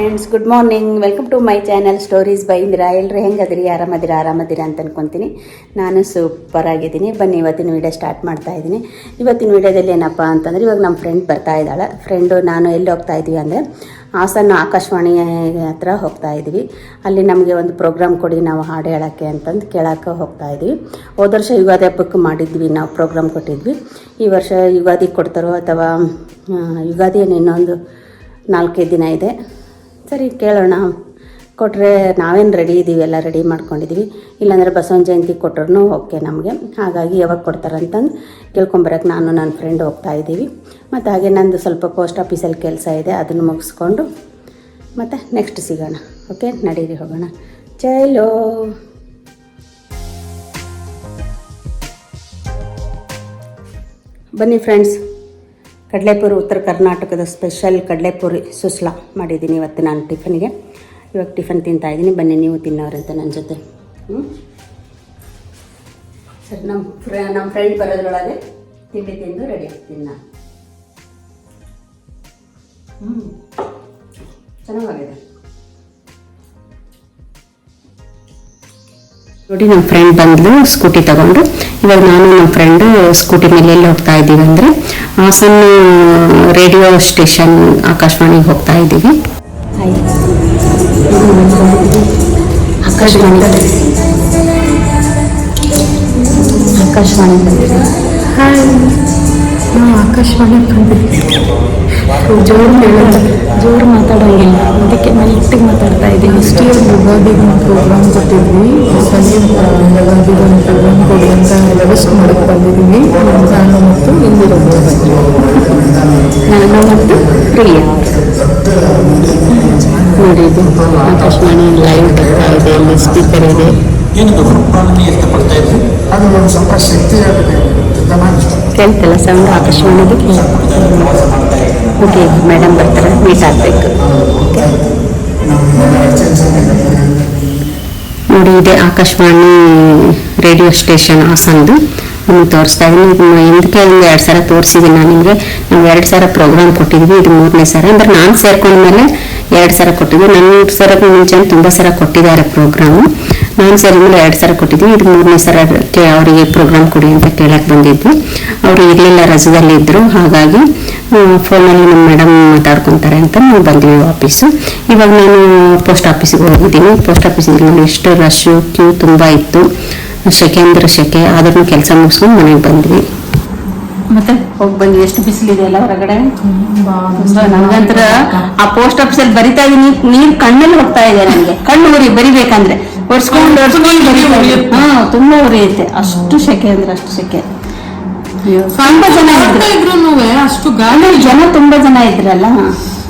Friends good morning welcome to my channel stories by Indira ಎಲ್ಲರೂ ಹೆಂಗದಿರಿ? ಆರಾಮದಿರ? ಆರಾಮದಿರ ಅಂತ ಅನ್ಕೊತೀನಿ. ನಾನು ಸೂಪರ್ ಆಗಿದ್ದೀನಿ. ಬನ್ನಿ, ಇವತ್ತಿನ ವೀಡಿಯೋ ಸ್ಟಾರ್ಟ್ ಮಾಡ್ತಾ ಇದ್ದೀನಿ. ಇವತ್ತಿನ ವೀಡಿಯೋದಲ್ಲಿ ಏನಪ್ಪ ಅಂತಂದರೆ, ಇವಾಗ ನಮ್ಮ ಫ್ರೆಂಡ್ ಬರ್ತಾ ಇದ್ದಾಳೆ. ಫ್ರೆಂಡು ನಾನು ಎಲ್ಲಿ ಹೋಗ್ತಾ ಇದ್ದೀವಿ ಅಂದರೆ, ಹಾಸನ ಆಕಾಶವಾಣಿ ಹತ್ರ ಹೋಗ್ತಾ ಇದ್ದೀವಿ ಅಲ್ಲಿ ನಮಗೆ ಒಂದು ಪ್ರೋಗ್ರಾಮ್ ಕೊಡಿ, ನಾವು ಹಾಡು ಹೇಳೋಕ್ಕೆ ಅಂತಂದು ಕೇಳೋಕೆ ಹೋಗ್ತಾ ಇದ್ದೀವಿ ಹೋದ ವರ್ಷ ಯುಗಾದಿ ಹಬ್ಬಕ್ಕೆ ಮಾಡಿದ್ವಿ, ನಾವು ಪ್ರೋಗ್ರಾಮ್ ಕೊಟ್ಟಿದ್ವಿ. ಈ ವರ್ಷ ಯುಗಾದಿ ಕೊಡ್ತಾರೋ ಅಥವಾ ಯುಗಾದಿ ಇನ್ನೊಂದು ನಾಲ್ಕೈದು ದಿನ ಇದೆ. ಸರಿ, ಕೇಳೋಣ. ಕೊಟ್ಟರೆ ನಾವೇನು ರೆಡಿ ಇದ್ದೀವಿ ಎಲ್ಲ ರೆಡಿ ಮಾಡ್ಕೊಂಡಿದ್ದೀವಿ ಇಲ್ಲಾಂದರೆ ಬಸವನ ಜಯಂತಿ ಕೊಟ್ಟರು ಓಕೆ ನಮಗೆ. ಹಾಗಾಗಿ ಯಾವಾಗ ಕೊಡ್ತಾರಂತಂದು ಕೇಳ್ಕೊಂಬರಕ್ಕೆ ನಾನು, ನನ್ನ ಫ್ರೆಂಡ್ ಹೋಗ್ತಾ ಇದ್ದೀವಿ. ಮತ್ತು ಹಾಗೆ ನಂದು ಸ್ವಲ್ಪ ಪೋಸ್ಟ್ ಆಫೀಸಲ್ಲಿ ಕೆಲಸ ಇದೆ, ಅದನ್ನು ಮುಗಿಸ್ಕೊಂಡು ಮತ್ತು ನೆಕ್ಸ್ಟ್ ಸಿಗೋಣ. ಓಕೆ ನಡೀರಿ, ಹೋಗೋಣ. ಚಲೋ ಬನ್ನಿ ಫ್ರೆಂಡ್ಸ್ ಕಡಲೆಪುರಿ, ಉತ್ತರ ಕರ್ನಾಟಕದ ಸ್ಪೆಷಲ್ ಕಡಲೆಪುರಿ ಸುಸ್ಲಾ ಮಾಡಿದ್ದೀನಿ ಇವತ್ತು ನಾನು ಟಿಫನ್ಗೆ. ಇವಾಗ ಟಿಫನ್ ತಿಂತಾ ಇದ್ದೀನಿ. ಬನ್ನಿ, ನೀವು ತಿನ್ನೋರಂತೆ ನನ್ನ ಜೊತೆ. ಹ್ಞೂ ಸರಿ ನಮ್ಮ ಫ್ರೆ ನಮ್ಮ ಫ್ರೆಂಡ್ ಬರೋದ್ರೊಳಗೆ ತಿಂಡಿ ತಿಂದು ರೆಡಿ ಆಗ್ತೀನಿ ನಾನು ಹ್ಞೂ ಚೆನ್ನಾಗಿದೆ ನೋಡಿ ನಮ್ಮ ಫ್ರೆಂಡ್ ಬಂದ್ಲು ಸ್ಕೂಟಿ ತಗೊಂಡು. ಇವಾಗ ನಾನು ನಮ್ಮ ಫ್ರೆಂಡು ಸ್ಕೂಟಿ ಮೇಲೆ ಎಲ್ಲಿ ಹೋಗ್ತಾ ಇದ್ದೀವಿ ಅಂದರೆ ಹಾಸನ ರೇಡಿಯೋ ಸ್ಟೇಷನ್ ಆಕಾಶವಾಣಿಗೆ ಹೋಗ್ತಾ ಇದ್ದೀವಿ. ಆಕಾಶವಾಣಿ. ಆಕಾಶವಾಣಿ ಹಾಯ್ ನಾವು ಆಕಾಶವಾಣಿ ಬಂದಿದ್ದೀವಿ ಜೋರು ಹೇಳೋದು ಜೋರು ಮಾತಾಡೋಂಗಿಲ್ಲ. ಅದಕ್ಕೆ ಮೆಲ್ಟಿಗೆ ಮಾತಾಡ್ತಾ ಇದ್ದೀನಿ. ಇಷ್ಟೇ ಒಂದು ಯುಗಾದಿಗೆ ಒಂದು ಪ್ರೋಗ್ರಾಮ್ ಕೊಟ್ಟಿದ್ವಿ. ಸಂಜೆ ಯುಗಾದಿಗೆ ಒಂದು ಪ್ರೋಗ್ರಾಮ್ ಕೊಡಿ ಅಂತ ರಿಕ್ವೆಸ್ಟ್ ಮಾಡಕ್ಕೆ ಬಂದಿದ್ದೀವಿ ನಾನು ಮತ್ತು ಇಂದಿರೋದು ನಾನು ಮತ್ತು ಪ್ರಿಯಾ. ನೋಡಿ ಇದು ಆಕಾಶವಾಣಿ ಲೈವ್ ಬರ್ತಾ ಇದೆ ಇಲ್ಲಿ ಸ್ಪೀಕರ್ ಇದೆ. ಇದ್ರಿ ಅದು ಒಂದು ಸ್ವಲ್ಪ ಶಕ್ತಿಯಾಗಿದೆ. ಇಷ್ಟ ಕೇಳ್ತಲ್ಲ ಸೌಂಡ್ ಆಕಾಶವಾಣಿಗೆ ಓಕೆ ಮೇಡಮ್ ಬರ್ತಾರೆ ಮೀಟ್ ಆಗಬೇಕು. ನೋಡಿ, ಇದೆ ಆಕಾಶವಾಣಿ ರೇಡಿಯೋ ಸ್ಟೇಷನ್ ಹಾಸನ್ದು. ನಿಮ್ಗೆ ತೋರಿಸ್ತಾ ಇದ್ದೀನಿ. ಇದು ಹಿಂದಕ್ಕೆ ಒಂದು ಎರಡು ಸಲ ತೋರಿಸಿದ್ದೀನಿ ನಾನು ನಿಮಗೆ. ನಾವು ಎರಡು ಸಲ ಪ್ರೋಗ್ರಾಮ್ ಕೊಟ್ಟಿದ್ವಿ. ಇದು ಮೂರನೇ ಸಲ ಅಂದ್ರೆ ನಾನು ಸೇರ್ಕೊಂಡ್ಮೇಲೆ ಎರಡು ಸಲ ಕೊಟ್ಟಿದ್ವಿ. ನನ್ನ ಸರಕ್ಕೆ ಮುಂಚೆ ತುಂಬ ಸಲ ಕೊಟ್ಟಿದ್ದಾರೆ ಪ್ರೋಗ್ರಾಮು ನಾನು ಸೇರಿದ್ಮೇಲೆ ಎರಡು ಸಲ ಕೊಟ್ಟಿದ್ವಿ ಇದು ಮೂರನೇ ಸರಕ್ಕೆ ಅವರಿಗೆ ಪ್ರೋಗ್ರಾಮ್ ಕೊಡಿ ಅಂತ ಕೇಳಕ್ಕೆ ಬಂದಿದ್ವಿ. ಅವರು ಇರಲಿಲ್ಲ ರಜದಲ್ಲಿ ಇದ್ದರು ಹಾಗಾಗಿ ಫೋನಲ್ಲಿ ನಮ್ಮ ಮೇಡಮ್ ಮಾತಾಡ್ಕೊತಾರೆ ಅಂತ ನಾವು ಬಂದ್ವಿ ವಾಪೀಸು ಇವಾಗ ನಾನು ಪೋಸ್ಟ್ ಆಫೀಸಿಗೆ ಹೋಗಿದ್ದೀನಿ. ಪೋಸ್ಟ್ ಆಫೀಸಿಗೆ ನಾನು ಎಷ್ಟು ರಶ್ಶು ಕ್ಯೂ ತುಂಬ ಇತ್ತು. ಸೆಕೆ ಅಂದ್ರೆ ಸೆಕೆ ಆದ್ರೂ ಕೆಲಸ ಮುಗಿಸ್ಕೊಂಡು ಮನೆಗೆ ಬಂದ್ವಿ. ಮತ್ತೆ? ಹೋಗಿ ಬಂದ್ವಿ ಎಷ್ಟು ಬಿಸಿಲಿದೆ ಅಲ್ಲ ಹೊರಗಡೆ? ನನಗಂತರ ಆ ಪೋಸ್ಟ್ ಆಫೀಸಲ್ಲಿ ಬರಿತಾ ಇದೀನಿ ನೀರ್ ಕಣ್ಣಲ್ಲಿ ಹೋಗ್ತಾ ಇದೆ ನನಗೆ. ಕಣ್ಣು ಊರಿ ಬರಿಬೇಕಂದ್ರೆ. ಒರ್ಸ್ಕೊಂಡು ಒರ್ಸ್ಕೊಂಡು. ಹಾ ತುಂಬಾ ಉರಿಯುತ್ತೆ ಅಷ್ಟು ಸೆಕೆ ಅಂದ್ರೆ ಅಷ್ಟು ಸೆಕೆ. ತುಂಬಾ ಜನ ಇದ್ರು. ಅಷ್ಟು ಗಾಳಿ. ಜನ ತುಂಬಾ ಜನ ಇದ್ರಲ್ಲ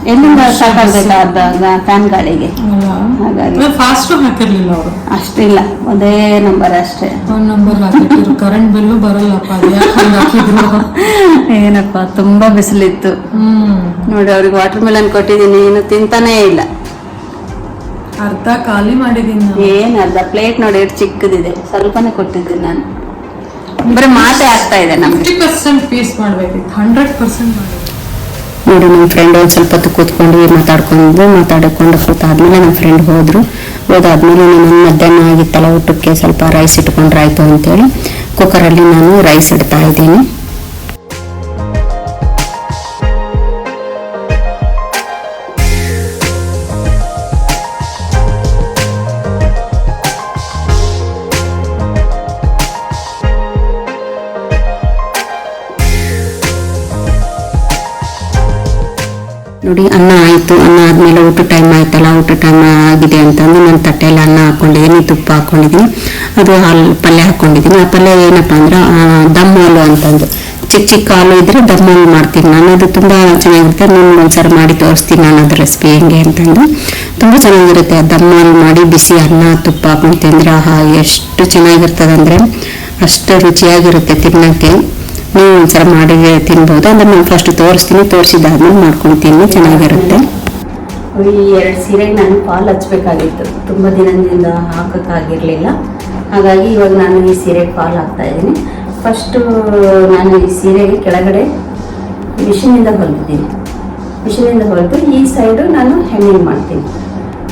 ಎಲ್ಲಿಂದ ಸಾಕಾಗ್ಬೇಕು ಅರ್ಧ ಫ್ಯಾನ್ ಗಾಳಿಗೆ? ಹಾಗಾಗಿ. ಫಾಸ್ಟ್ ಹಾಕಿರ್ಲಿಲ್ಲ ಅವರು. ಅಷ್ಟಿಲ್ಲ ಒಂದೇ ನಂಬರ್ ಅಷ್ಟೇ. ಫೋನ್ ನಂಬರ್ ಹಾಕಿದ್ರು. ಕರೆಂಟ್ ಬಿಲ್ಲು ಬರಲ್ಲಪ್ಪ ಏನಪ್ಪ ತುಂಬಾ ಬಿಸಿಲಿತ್ತು. ಹ್ಮ್. ನೋಡಿ ಅವ್ರಿಗೆ ವಾಟರ್ ಮೆಲನ್ ಕೊಟ್ಟಿದ್ದೀನಿ ಏನು ತಿಂತಾನೇ ಇಲ್ಲ. ಅರ್ಧ ಖಾಲಿ ಮಾಡಿದೀನಿ ನಾನು. ಏನ್ ಅರ್ಧ? ಪ್ಲೇಟ್ ನೋಡಿ ಎಷ್ಟು ಚಿಕ್ಕದಿದೆ. ಸ್ವಲ್ಪನೇ ಕೊಟ್ಟಿದ್ದೀನಿ ನಾನು. ಬರೀ ಮಾತೆ ಆಗ್ತಾ ಇದೆ ನಮ್ಗೆ. ಫಿಫ್ಟಿ ಪರ್ಸೆಂಟ್ ಪೀಸ್ ಮಾಡ್ಬೇಕಿತ್ತು. ಹಂಡ್ರೆಡ್ ಪರ್ಸೆಂಟ್ ಮಾಡಿ ನೋಡಿ ನಮ್ಮ ಫ್ರೆಂಡ್ ಒಂದು ಸ್ವಲ್ಪ ಹೊತ್ತು ಕೂತ್ಕೊಂಡು ಮಾತಾಡ್ಕೊಂಡು ಮಾತಾಡಿಕೊಂಡು ಕೂತಾದ್ಮೇಲೆ ನಮ್ಮ ಫ್ರೆಂಡ್ ಹೋದ್ರು. ಹೋದಾದ್ಮೇಲೆ ನಾನು ಮಧ್ಯಾಹ್ನ ಆಗಿತ್ತಲ್ಲ ಊಟಕ್ಕೆ ಸ್ವಲ್ಪ ರೈಸ್ ಇಟ್ಕೊಂಡ್ರೆ ಆಯ್ತು ಅಂತೇಳಿ. ಕುಕ್ಕರಲ್ಲಿ ನಾನು ರೈಸ್ ಇಡ್ತಾ ಇದ್ದೀನಿ. ನೋಡಿ, ಅನ್ನ ಆಯಿತು, ಅನ್ನ ಆದಮೇಲೆ ಊಟ ಟೈಮ್ ಆಯ್ತಲ್ಲ ಊಟ ಟೈಮ್ ಆಗಿದೆ ಅಂತಂದು ನಾನು ತಟ್ಟೆಯಲ್ಲಿ ಅನ್ನ ಹಾಕೊಂಡಿದ್ದೀನಿ ತುಪ್ಪ ಹಾಕೊಂಡಿದ್ದೀನಿ ಅದು ಹಾಲು, ಪಲ್ಯ ಹಾಕೊಂಡಿದ್ದೀನಿ ಆ ಪಲ್ಯ ಏನಪ್ಪ ಅಂದ್ರೆ ದಮ್ ಹಾಲು ಅಂತಂದು. ಚಿಕ್ಕ ಚಿಕ್ಕ ಹಾಲು ಇದ್ರೆ ದಮ್ ಹಾಲು ಮಾಡ್ತೀನಿ ನಾನು. ಅದು ತುಂಬ ಚೆನ್ನಾಗಿರುತ್ತೆ. ನಾನು ಒಂದ್ಸಲ ಮಾಡಿ ತೋರಿಸ್ತೀನಿ ನಾನು ಅದ್ರ ರೆಸಿಪಿ ಹೆಂಗೆ ಅಂತಂದು. ತುಂಬ ಚೆನ್ನಾಗಿರುತ್ತೆ. ದಮ್ ಹಾಲು ಮಾಡಿ ಬಿಸಿ ಅನ್ನ, ತುಪ್ಪ ಹಾಕೊಂಡು ತಿಂದ್ರೆ, ಆಹಾ, ಎಷ್ಟು ಚೆನ್ನಾಗಿರ್ತದೆ ಅಂದರೆ ಅಷ್ಟು ರುಚಿಯಾಗಿರುತ್ತೆ ತಿನ್ನೋಕ್ಕೆ. ನೀವು ಒಂದ್ಸಲ ಮಾಡಿ ತಿನ್ಬೋದು. ಅಂದ್ರೆ ನಾನು ಫಸ್ಟ್ ತೋರಿಸ್ತೀನಿ. ತೋರಿಸಿದಾದ್ಮೇಲೆ ಮಾಡ್ಕೊಂಡು ತಿನ್ನಿ ಚೆನ್ನಾಗಿರುತ್ತೆ. ಈ ಎರಡು ಸೀರೆಗೆ ನಾನು ಫಾಲ್ ಹಚ್ಬೇಕಾಗಿತ್ತು. ತುಂಬ ದಿನದಿಂದ ಹಾಕೋಕ್ಕಾಗಿರಲಿಲ್ಲ ಹಾಗಾಗಿ ಇವಾಗ ನಾನು ಈ ಸೀರೆಗೆ ಫಾಲ್ ಹಾಕ್ತಾ ಇದ್ದೀನಿ. ಫಸ್ಟು ನಾನು ಈ ಸೀರೆಗೆ ಕೆಳಗಡೆ ಮಿಷಿನಿಂದ ಹೊಲಿದ್ದೀನಿ ಮಿಷಿನಿಂದ ಹೊಲಿದು ಈ ಸೈಡು ನಾನು ಹೆಮ್ಮಿಂಗ್ ಮಾಡ್ತೀನಿ.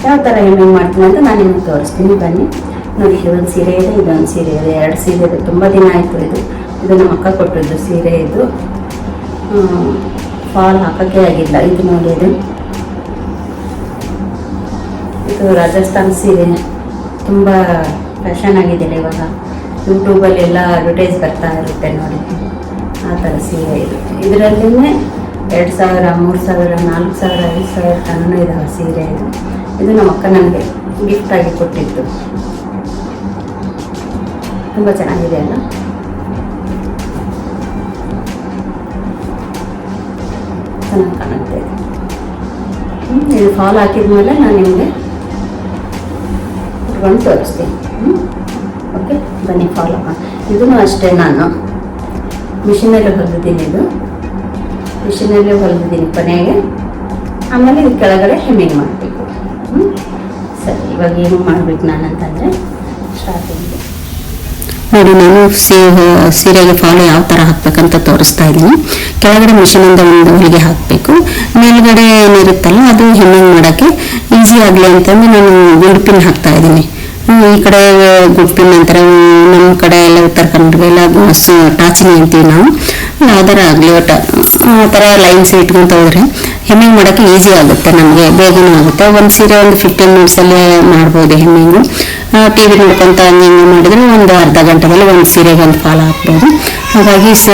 ಯಾವ ಥರ ಹೆಮ್ಮಿಂಗ್ ಮಾಡ್ತೀನಿ ಅಂತ ನಾನು ನಿಮಗೆ ತೋರಿಸ್ತೀನಿ. ಬನ್ನಿ. ನೋಡಿ, ಇದೊಂದು ಸೀರೆ ಇದೆ, ಇದೊಂದು ಸೀರೆ ಇದೆ. ಎರಡು ಸೀರೆ ಇದೆ. ತುಂಬ ದಿನ ಆಯಿತು ಇದು. ಇದು ನಮ್ಮ ಅಕ್ಕ ಕೊಟ್ಟಿದ್ದು ಸೀರೆ ಇದು. ಫಾಲ್ ಹಾಕೋಕ್ಕೆ ಆಗಿಲ್ಲ. ಇದು ನೋಡಿ ಇದು. ಇದು ರಾಜಸ್ಥಾನ್ ಸೀರೆ ತುಂಬ ಫ್ಯಾಷನ್ ಆಗಿದೆ ಇವಾಗ. ಯೂಟ್ಯೂಬಲ್ಲಿ ಎಲ್ಲ ಅಡ್ವರ್ಟೈಸ್ ಬರ್ತಾ ಇರುತ್ತೆ ನೋಡಿ. ಆ ಥರ ಸೀರೆ ಇದು. ಇದರಲ್ಲೇ ಎರಡು ಸಾವಿರ, ಮೂರು ಸಾವಿರ, ನಾಲ್ಕು ಸಾವಿರ, ಐದು ಸಾವಿರ ತನ ಇದಾವೆ ಸೀರೆ ಇದು. ಇದು ನಮ್ಮ ಅಕ್ಕ ನನಗೆ ಗಿಫ್ಟಾಗಿ ಕೊಟ್ಟಿತ್ತು ತುಂಬ ಚೆನ್ನಾಗಿದೆ ಅಲ್ಲ? ಚೆನ್ನಾಗಿ ಕಾಣುತ್ತೆ ಇದು. ಫಾಲ್ ಹಾಕಿದ್ಮೇಲೆ ನಾನು ನಿಮಗೆ ಇಟ್ಕೊಂಡು ತೋರಿಸ್ತೀನಿ. ಓಕೆ ಬನ್ನಿ ಫಾಲೋ ಇದು ಇದೂ ಅಷ್ಟೇ ನಾನು ಮಿಷಿನಲ್ಲಿ ಹೊಲಿದಿದ್ದೀನಿ ಇದು. ಮಿಷಿನಲ್ಲಿ ಹೊಲಿದಿದ್ದೀನಿ ಕೊನೆಗೆ. ಆಮೇಲೆ ಇದು ಕೆಳಗಡೆ ಹೆಮ್ಮಿಂಗ್ ಮಾಡಬೇಕು. ಹ್ಞೂ ಸರಿ, ಇವಾಗ ಏನು ಮಾಡ್ಬೇಕು ನಾನು ಅಂತಂದರೆ ಸ್ಟಾರ್ಟಿಂಗ್ ನೋಡಿ, ನಾನು ಸೀರೆ ಸೀರೆಗೆ ಫಾಲು ಯಾವ ಥರ ಹಾಕ್ಬೇಕಂತ ತೋರಿಸ್ತಾ ಇದ್ದೀನಿ. ಕೆಳಗಡೆ ಮಿಷಿನಿಂದ ಒಂದು ಹೊಲಿಗೆ ಹಾಕಬೇಕು. ಮೇಲ್ಗಡೆ ಏನಿರುತ್ತಲ್ಲ, ಅದು ಹೆಮ್ಮೆ ಮಾಡೋಕ್ಕೆ ಈಸಿ ಆಗಲಿ ಅಂತಂದು ನಾನು ಗುಂಡು ಪಿನ್ ಹಾಕ್ತಾ ಇದ್ದೀನಿ. ಈ ಕಡೆ ಗುಡ್ ಪಿನ್ ಅಂತಾರೆ ನಮ್ಮ ಕಡೆ ಎಲ್ಲ ಉತ್ತರ ಕನ್ನಡ ಎಲ್ಲ ಟಾಚಿನಿ ಅಂತೀವಿ ನಾವು. ಯಾವ್ದಾರ ಆಗಲಿ ಒಟ್ಟು ಆ ಥರ ಲೈನ್ಸ್ ಇಟ್ಕೊಂತ ಹೋದ್ರೆ ಹೆಮ್ಮಿಂಗ್ ಮಾಡೋಕ್ಕೆ ಈಸಿ ಆಗುತ್ತೆ ನಮಗೆ, ಬೇಗನೂ ಆಗುತ್ತೆ. ಒಂದು ಸೀರೆ ಒಂದು ಫಿಫ್ಟೀನ್ ಮಿನಿಟ್ಸಲ್ಲೇ ಮಾಡ್ಬೋದು ಹೆಮ್ಮಿಂಗು ಟಿ ವಿ ನೋಡ್ಕೊಂತ ಹಂಗೆ ಮಾಡಿದ್ರೆ ಒಂದು ಅರ್ಧ ಗಂಟೆದಲ್ಲಿ ಒಂದು ಸೀರೆಗೆ ಒಂದು ಫಾಲೋ ಹಾಕ್ಬೋದು. ಹಾಗಾಗಿ ಸ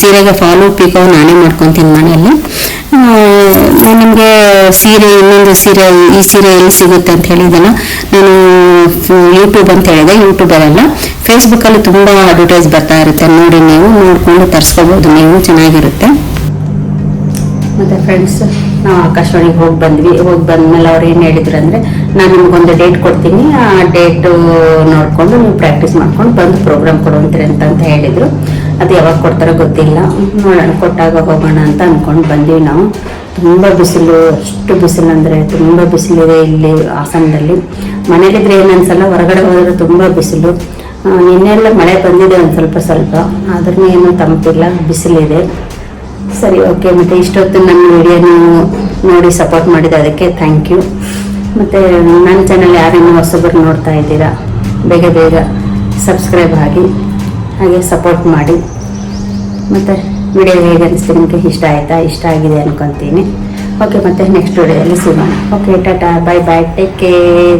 ಸೀರೆಗೆ ಫಾಲು ಪೀಕೋ ನಾನೇ ಮಾಡ್ಕೊತೀನಿ ಮನೆಯಲ್ಲಿ. ನಿಮಗೆ ಸೀರೆ, ಇನ್ನೊಂದು ಸೀರೆ, ಈ ಸೀರೆ ಎಲ್ಲಿ ಸಿಗುತ್ತೆ ಅಂತ ಹೇಳಿದ್ದೆಲ್ಲ, ನಾನು ಯೂಟ್ಯೂಬ್ ಅಂತ ಹೇಳಿದೆ ಯೂಟ್ಯೂಬಲ್ಲ ಫೇಸ್ಬುಕ್ಕಲ್ಲಿ ತುಂಬ ಅಡ್ವರ್ಟೈಸ್ ಬರ್ತಾ ಇರುತ್ತೆ. ನೋಡಿ ನೀವು, ನೋಡಿಕೊಂಡು ತರಿಸ್ಕೋಬೋದು ನೀವು, ಚೆನ್ನಾಗಿರುತ್ತೆ. ಮತ್ತು ಫ್ರೆಂಡ್ಸ್ ನಾವು ಆಕಾಶವಾಣಿಗೆ ಹೋಗಿ ಬಂದ್ವಿ. ಹೋಗಿ ಬಂದ್ಮೇಲೆ ಅವ್ರು ಏನು ಹೇಳಿದ್ರು ಅಂದರೆ ನಾನು ನಿಮ್ಗೊಂದು ಡೇಟ್ ಕೊಡ್ತೀನಿ. ಆ ಡೇಟು ನೋಡಿಕೊಂಡು ನೀವು ಪ್ರಾಕ್ಟೀಸ್ ಮಾಡ್ಕೊಂಡು ಬಂದು ಪ್ರೋಗ್ರಾಮ್ ಕೊಡುವಂತೀರಿ ಅಂತ ಹೇಳಿದರು. ಅದು ಯಾವಾಗ ಕೊಡ್ತಾರೋ ಗೊತ್ತಿಲ್ಲ. ನೋಡೋಣ, ಕೊಟ್ಟಾಗ ಹೋಗೋಣ ಅಂತ ಅಂದ್ಕೊಂಡು ಬಂದ್ವಿ ನಾವು. ತುಂಬ ಬಿಸಿಲು, ಅಷ್ಟು ಬಿಸಿಲು ಅಂದರೆ ತುಂಬ ಬಿಸಿಲಿದೆ ಇಲ್ಲಿ ಹಾಸನದಲ್ಲಿ. ಮನೇಲಿದ್ರೆ ಏನು ಅನ್ಸಲ್ಲ, ಹೊರಗಡೆ ಹೋದರೆ ತುಂಬ ಬಿಸಿಲು. ನಿನ್ನೆಲ್ಲ ಮಳೆ ಬಂದಿದೆ ಒಂದು ಸ್ವಲ್ಪ ಸ್ವಲ್ಪ. ಆದ್ರೂ ಏನು ತಂಪಿಲ್ಲ, ಬಿಸಿಲಿದೆ. ಸರಿ ಓಕೆ ಮತ್ತು ಇಷ್ಟೊತ್ತು ನನ್ನ ವಿಡಿಯೋ ನೀವು ನೋಡಿ ಸಪೋರ್ಟ್ ಮಾಡಿದ ಅದಕ್ಕೆ ಥ್ಯಾಂಕ್ ಯು ಮತ್ತು ನನ್ನ ಚಾನಲ್ ಯಾರೇನು ಹೊಸಬರು ನೋಡ್ತಾ ಇದ್ದೀರಾ, ಬೇಗ ಬೇಗ ಸಬ್ಸ್ಕ್ರೈಬ್ ಆಗಿ, ಹಾಗೆ ಸಪೋರ್ಟ್ ಮಾಡಿ. ಮತ್ತು ವಿಡಿಯೋ ಹೇಗೆ ಅನಿಸ್ತು ನಿಮಗೆ? ಇಷ್ಟ ಆಯಿತಾ? ಇಷ್ಟ ಆಗಿದೆ ಅನ್ಕೊತೀನಿ. ಓಕೆ ಮತ್ತೆ ನೆಕ್ಸ್ಟ್ ವಿಡಿಯೋದಲ್ಲಿ ಸಿಗೋಣ. Okay tata bye bye take care